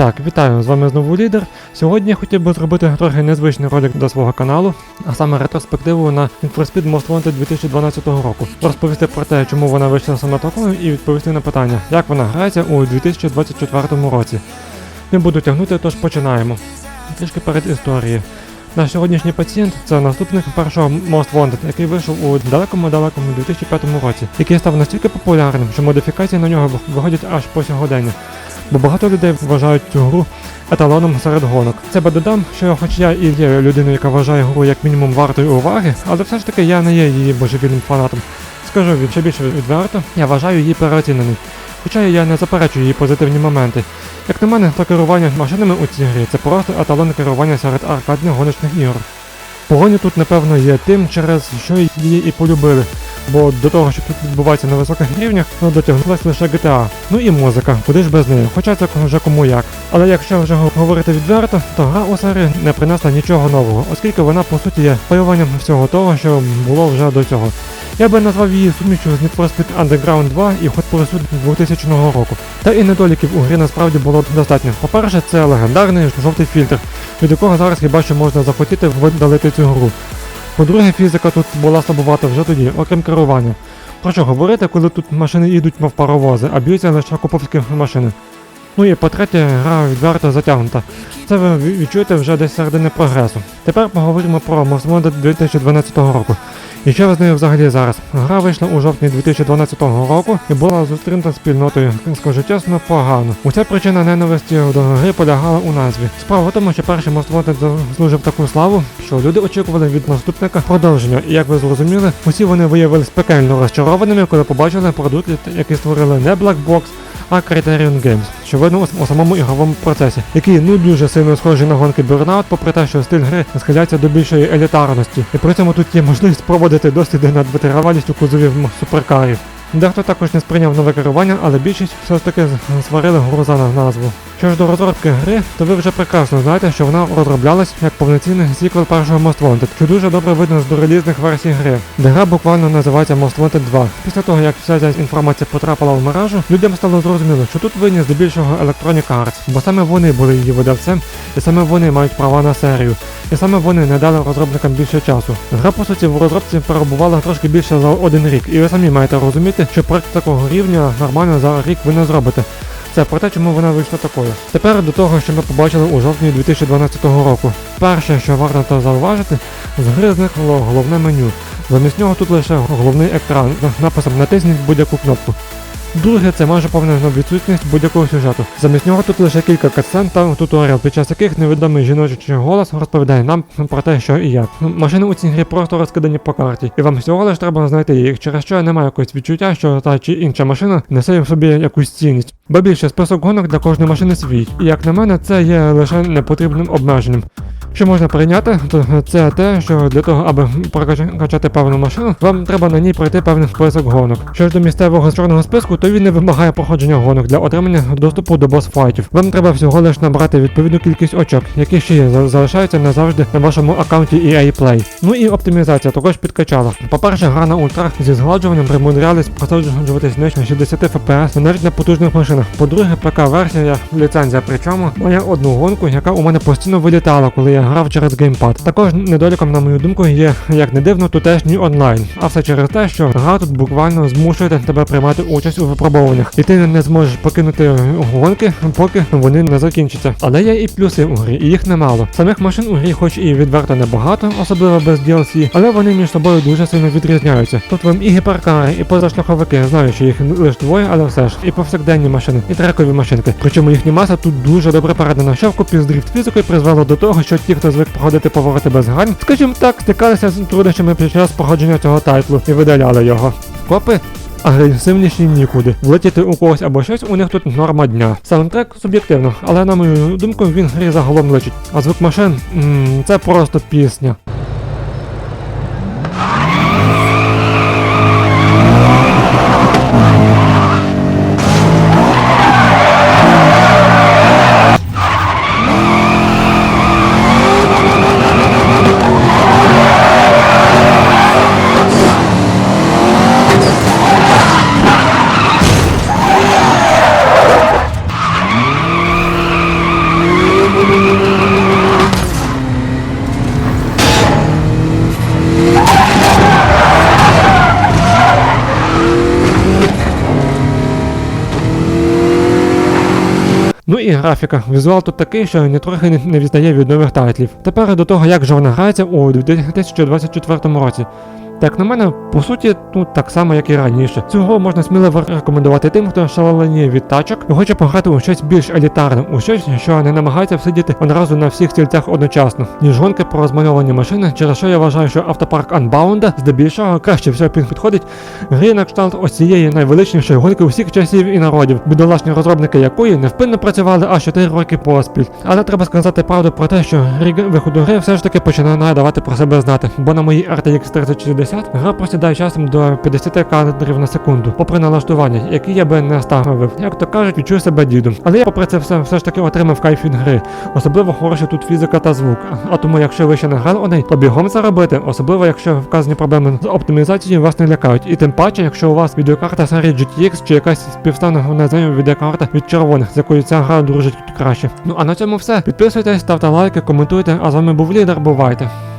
Так, вітаю, з вами знову лідер. Сьогодні я хотів би зробити трохи незвичний ролик до свого каналу, а саме ретроспективу на Need for Speed Most Wanted 2012 року. Розповісти про те, чому вона вийшла саме такою, і відповісти на питання, як вона грається у 2024 році. Не буду тягнути, тож починаємо. Трішки перед історією. Наш сьогоднішній пацієнт це наступник першого Most Wanted, який вийшов у далекому-далекому 2005 році, який став настільки популярним, що модифікації на нього виходять аж по сьогодення. Бо багато людей вважають цю гру еталоном серед гонок. Це би додам, що хоч я і є людиною, яка вважає гру як мінімум вартою уваги, але все ж таки я не є її божевільним фанатом. Скажу від ще більше відверто, я вважаю її переоцінений. Хоча я не заперечую її позитивні моменти. Як на мене, то керування машинами у цій грі це просто еталон керування серед аркадних гоночних ігор. Погоні тут, напевно, є тим, через що її і полюбили. Бо до того, що тут відбувається на високих рівнях, ну дотягнулась лише GTA. Ну і музика, куди ж без неї, хоча це вже кому як. Але якщо вже говорити відверто, то гра у серії не принесла нічого нового, оскільки вона по суті є поюванням всього того, що було вже до цього. Я би назвав її сумішю з Need for Speed Underground 2 і Hot Pursuit 2000 року. Та і недоліків у грі насправді було достатньо. По-перше, це легендарний жовтий фільтр, від якого зараз хіба що можна захотіти видалити цю гру. По-друге, фізика тут була слабувата вже тоді, окрім керування. Про що говорити, коли тут машини їдуть мов паровози, а б'ються лише куповські машини. Ну і по-третє, гра відверто затягнута. Це ви відчуєте вже десь середини прогресу. Тепер поговоримо про Wanted 2012 року. І що з нею взагалі зараз? Гра вийшла у жовтні 2012 року і була зустрінута спільнотою, скажу чесно, погано. Уся причина ненависті до гри полягала у назві. Справа в тому, що перший Most заслужив таку славу, що люди очікували від наступника продовження. І як ви зрозуміли, усі вони виявились пекельно розчарованими, коли побачили продукт, який створили не Black Box, а Criterion Games, що видно у самому ігровому процесі, який ну дуже сильно схожий на гонки Burnout, попри те, що стиль гри схиляється до більшої елітарності. І при цьому тут є можливість проводити досліди над витривалістю кузовів суперкарів. Дехто також не сприйняв нове керування, але більшість все ж таки сварили гру за назву. Що ж до розробки гри, то ви вже прекрасно знаєте, що вона розроблялась як повноцінний сіквел першого Most Wanted, що дуже добре видно з дорелізних версій гри, де гра буквально називається Most Wanted 2. Після того, як вся ця інформація потрапила в мережу, людям стало зрозуміло, що тут винні здебільшого Electronic Arts, бо саме вони були її видавцем, і саме вони мають права на серію. І саме вони не дали розробникам більше часу. Гра, по суті, в розробці перебувала трошки більше за один рік, і ви самі маєте розуміти, що проект такого рівня нормально за рік ви не зробите. Це про те, чому вона вийшла такою. Тепер до того, що ми побачили у жовтні 2012 року. Перше, що варто зауважити, з гри зникло головне меню. Замість нього тут лише головний екран з написом натисніть будь-яку кнопку. Друге, це майже повна відсутність будь-якого сюжету. Замість нього тут лише кілька катсцен та туторіал, під час яких невідомий жіночий голос розповідає нам про те, що і як. Машини у цій грі просто розкидані по карті, і вам всього лиш треба знайти їх, через що немає якогось відчуття, що та чи інша машина несе в собі якусь цінність. Бо більше список гонок для кожної машини свій. І як на мене, це є лише непотрібним обмеженням. Що можна прийняти, то це те, що для того, аби прокачати певну машину, вам треба на ній пройти певний список гонок. Що ж до місцевого чорного списку, то він не вимагає проходження гонок для отримання доступу до босфайтів. Вам треба всього лиш набрати відповідну кількість очок, які ще залишаються назавжди на вашому аккаунті EA Play. Ну і оптимізація також підкачала. По-перше, гра на ультрах зі згладжуванням примудрялись просаджуватись не 60 FPS навіть на потужних машинах. По-друге, ПК-версія, ліцензія, причому має одну гонку, яка у мене постійно вилітала, коли я грав через геймпад. Також недоліком, на мою думку, є, як не дивно, тутешній онлайн. А все через те, що гра тут буквально змушує тебе приймати участь у випробуваннях, і ти не зможеш покинути гонки, поки вони не закінчаться. Але є і плюси у грі, і їх немало. Самих машин у грі, хоч і відверто небагато, особливо без DLC, але вони між собою дуже сильно відрізняються. Тут вам і гіперкари, і позашляховики, знаю, що їх лише двоє, але все ж, і повсякденні машини, і трекові машинки. Причому їхня маса тут дуже добре передана, що вкупі з дріфт фізикою призвело до того, що ті, хто звик проходити повороти без гань, скажімо так, стикалися з труднощами під час проходження цього тайтлу і видаляли його. Копи агресивніші нікуди. Влетіти у когось або щось у них тут норма дня. Саундтрек суб'єктивно, але на мою думку він грі загалом лечить. А звук машин м це просто пісня. Графіка. Візуал тут такий, що нітрохи не, відстає від нових тайтлів. Тепер до того, як же грається у 2024 році. Так на мене, по суті, ну так само, як і раніше. Цього можна сміливо рекомендувати тим, хто шаленіє від тачок і хоче пограти у щось більш елітарне, у щось, що не намагається всидіти одразу на всіх стільцях одночасно, ніж гонки про розмальовані машини, через що я вважаю, що автопарк Unbound здебільшого краще всього підходить грі на кшталт ось цієї найвеличнішої гонки усіх часів і народів, бідолашні розробники якої невпинно працювали аж 4 роки поспіль. Але треба сказати правду про те, що рік виходу гри все ж таки починає давати про себе знати, бо на моїй RTX 3060 гра просідає часом до 50 кадрів на секунду, попри налаштування, які я би не ставив. Як то кажуть, відчую себе дідом. Але я попри це все все ж таки отримав кайф від гри. Особливо хороша тут фізика та звук. А тому, якщо ви ще не грали у неї, то бігом це робити, особливо якщо вказані проблеми з оптимізацією вас не лякають. І тим паче, якщо у вас відеокарта серії GTX чи якась співставна з нею відеокарта від червоних, з якою ця гра дружить краще. Ну а на цьому все. Підписуйтесь, ставте лайки, коментуйте. А з вами був лідер. Бувайте.